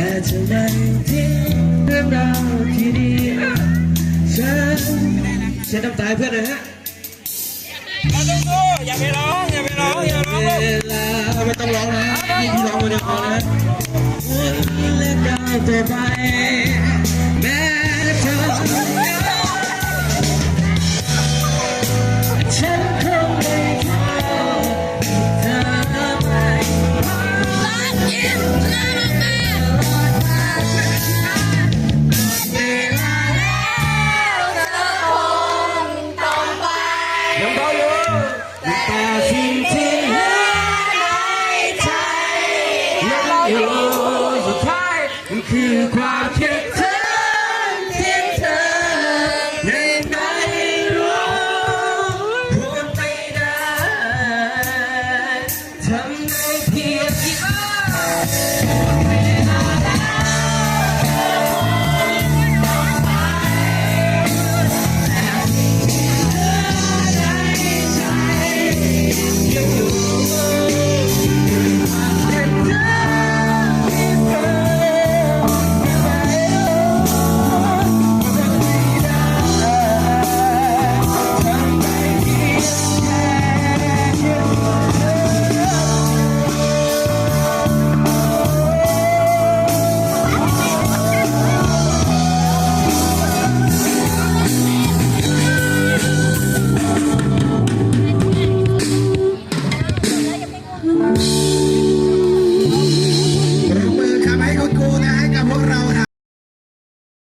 แต่จะไม่ทิ้งเรื่องราวที่ดีฉันเช็ดน้ำตาเพื่อนนะฮะมาดูดูอย่าไปร้องอย่าไปร้องอย่าร้องเวลาไม่ต้องร้องนะไม่ต้องร้องคนเดียวพอนะคนเล็กดาวต่อไปแม้เธฉันคงไม่เข้า แต่สิ่งที่หลืใจยังอยู่สุดท้ายคือความคิดถึงที่เธอได้ไรู้พูไม่ได้ทำได้เพียงที่